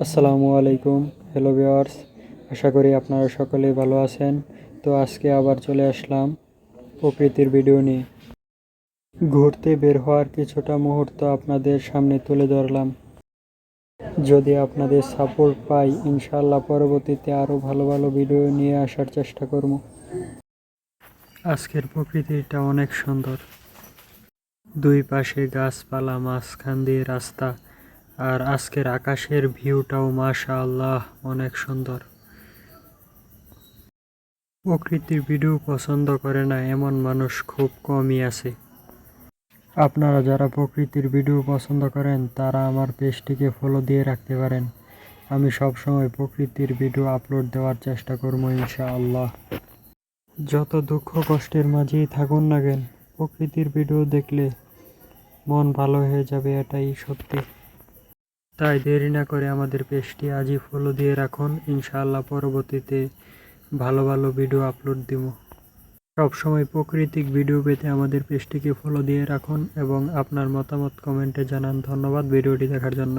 আসসালামু আলাইকুম, hello viewers আশা করি আপনারা সকলে ভালো আছেন। তো আজকে আবার চলে আসলাম প্রকৃতির ভিডিও নিয়ে। ঘুরতে বের হওয়ার কিছুটা মুহূর্ত আপনাদের সামনে তুলে ধরলাম। যদি আপনাদের সাপোর্ট পাই, ইনশাআল্লাহ পরবর্তীতে আরও ভালো ভালো ভিডিও নিয়ে আসার চেষ্টা করব। আজকের প্রকৃতিটা অনেক সুন্দর। দুই পাশে গাছপালা, মাঝখান দিয়ে রাস্তা আর আজকের আকাশের ভিউটাও মাশা আল্লাহ অনেক সুন্দর। প্রকৃতির ভিডিও পছন্দ করে না, এমন মানুষ খুব কমই আছে। আপনারা যারা প্রকৃতির ভিডিও পছন্দ করেন, তারা আমার পেজটিকে ফলো দিয়ে রাখতে পারেন। আমি সবসময় প্রকৃতির ভিডিও আপলোড দেওয়ার চেষ্টা করব ইনশাআল্লাহ। যত দুঃখ কষ্টের মাঝেই থাকুন না কেন, প্রকৃতির ভিডিও দেখলে মন ভালো হয়ে যাবে, এটাই সত্যি। তাই দেরি না করে আমাদের পেজটি আজই ফলো দিয়ে রাখুন। ইনশাআল্লাহ পরবর্তীতে ভালো ভালো ভিডিও আপলোড দিব। সবসময় প্রাকৃতিক ভিডিও পেতে আমাদের পেজটিকে ফলো দিয়ে রাখুন এবং আপনার মতামত কমেন্টে জানান। ধন্যবাদ ভিডিওটি দেখার জন্য।